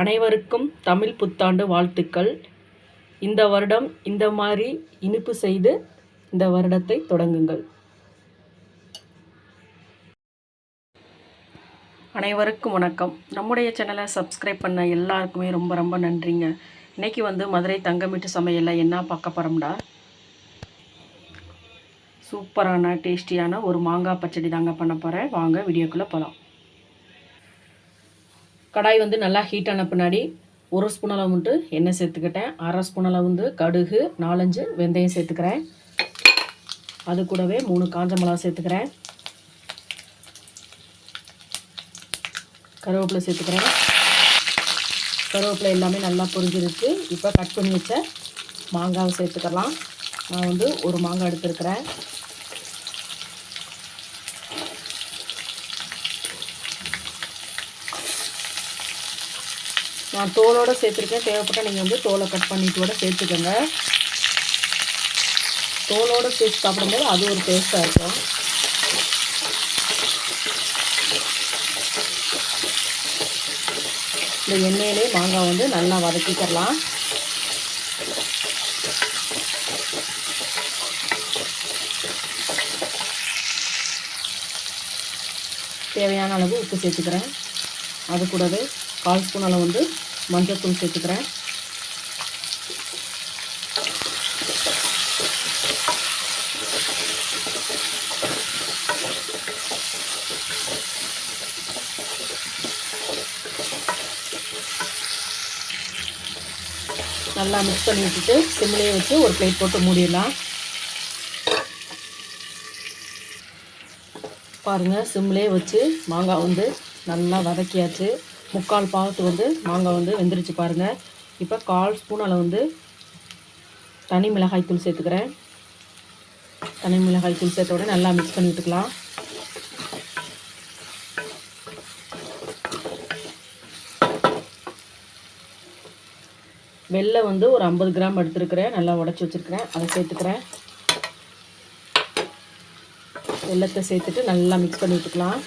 அனைவருக்கும் தமிழ் புத்தாண்டு வாழ்த்துக்கள். இந்த வருடம் இந்த மாதிரி இனிப்பு செய்து இந்த வருடத்தை தொடங்குங்கள். அனைவருக்கும் வணக்கம். நம்முடைய சேனலை சப்ஸ்கிரைப் பண்ண எல்லாருக்குமே ரொம்ப ரொம்ப நன்றிங்க. இன்றைக்கி வந்து மதுரை தங்கமிட்டு சமையலில் என்ன பார்க்க போகிறோம்டா சூப்பரான டேஸ்டியான ஒரு மாங்காய் பச்சடி தாங்க பண்ண போகிறேன் வாங்க வீடியோக்குள்ளே போகலாம் கடாய் வந்து நல்லா ஹீட் ஆன பின்னாடி ஒரு ஸ்பூன் அளவு மட்டும் எண்ணெய் சேர்த்துக்கிட்டேன். அரை ஸ்பூன் அளவு வந்து கடுகு நாலஞ்சு வெந்தயம் சேர்த்துக்கிறேன். அது கூடவே மூணு காஞ்ச மிளகா சேர்த்துக்கிறேன். கருவேப்பிலை சேர்த்துக்கிறேன். கருவேப்பிலை எல்லாமே நல்லா பொரிஞ்சிருக்கு. இப்போ கட் பண்ணி வச்ச மாங்காவை சேர்த்துக்கலாம். நான் வந்து ஒரு மாங்காய் எடுத்துருக்கிறேன். நான் தோலோடு சேர்த்துருக்கேன். தேவைப்பட்டால் நீங்கள் வந்து தோலை கட் பண்ணிட்டு கூட சேர்த்துக்கோங்க. தோலோடு சேர்த்து சாப்பிடும்போது அது ஒரு டேஸ்ட்டாக இருக்கும். இந்த எண்ணெயிலே மாங்காய் வந்து நல்லா வதக்கிக்கலாம். தேவையான அளவு உப்பு சேர்த்துக்கிறேன். அது கூடவே கால் ஸ்பூன் அளவு வந்து மஞ்சள்தூள் சேர்த்துக்கிறேன். நல்லா மிக்ஸ் பண்ணி விட்டுட்டு சிம்லேயே வச்சு ஒரு பிளேட் போட்டு மூடிடலாம். பாருங்கள் சிம்லேயே வச்சு மாங்காய் வந்து நல்லா வதக்கியாச்சு. முக்கால் பாகத்து வந்து மாங்காய் வந்து வெந்துருச்சு பாருங்கள் இப்போ கால் ஸ்பூன் அளவு வந்து தனி மிளகாய் தூள் சேர்த்துக்கிறேன். தனி மிளகாய் தூள் சேர்த்த உடனே நல்லா மிக்ஸ் பண்ணி விட்டுக்கலாம். வெள்ளை வந்து ஒரு ஐம்பது கிராம் எடுத்துருக்கிறேன். நல்லா உடச்சி வச்சுருக்கிறேன். அதை சேர்த்துக்கிறேன். வெள்ளத்தை சேர்த்துட்டு நல்லா மிக்ஸ் பண்ணி விட்டுக்கலாம்.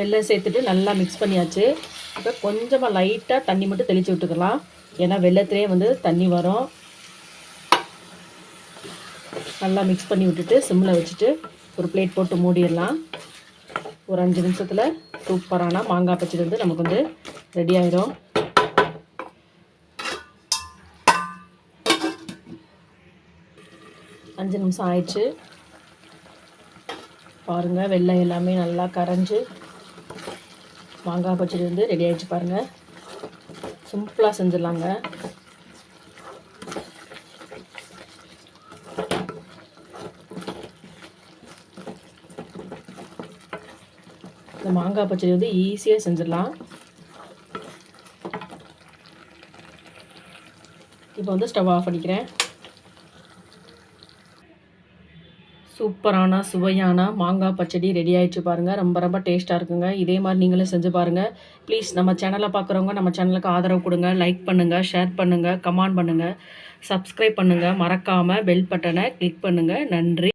வெள்ளம் சேர்த்துட்டு நல்லா மிக்ஸ் பண்ணியாச்சு. இப்போ கொஞ்சமாக லைட்டாக தண்ணி மட்டும் தெளித்து விட்டுக்கலாம். ஏன்னா வெள்ளத்துலேயே வந்து தண்ணி வரும். நல்லா மிக்ஸ் பண்ணி விட்டுட்டு சிம்மில் வச்சுட்டு ஒரு பிளேட் போட்டு மூடிடலாம். ஒரு அஞ்சு நிமிஷத்தில் சூப்பரான மாங்காய் பச்சடி வந்து நமக்கு வந்து ரெடி ஆயிரும். அஞ்சு நிமிஷம் ஆயிடுச்சு. பாருங்கள் வெள்ளம் எல்லாமே நல்லா கரைஞ்சி மாங்காய் பச்சடி வந்து ரெடி ஆகிடுச்சு பாருங்கள் சிம்பிளாக செஞ்சிடலாங்க. இந்த மாங்காய் பச்சடி வந்து ஈஸியாக செஞ்சிடலாம். இப்போ வந்து ஸ்டவ் ஆஃப் பண்ணிக்கிறேன். சூப்பரான சுவையான மாங்காய் பச்சடி ரெடி ஆகிடுச்சு பாருங்கள் ரொம்ப ரொம்ப டேஸ்ட்டாக இருக்குங்க. இதே மாதிரி நீங்களும் செஞ்சு பாருங்கள் ப்ளீஸ் நம்ம சேனலை பார்க்குறவங்க நம்ம சேனலுக்கு ஆதரவு கொடுங்க. லைக் பண்ணுங்கள் ஷேர் பண்ணுங்கள் கமெண்ட் பண்ணுங்கள் சப்ஸ்கிரைப் பண்ணுங்கள் மறக்காமல் பெல் பட்டனை கிளிக் பண்ணுங்கள் நன்றி.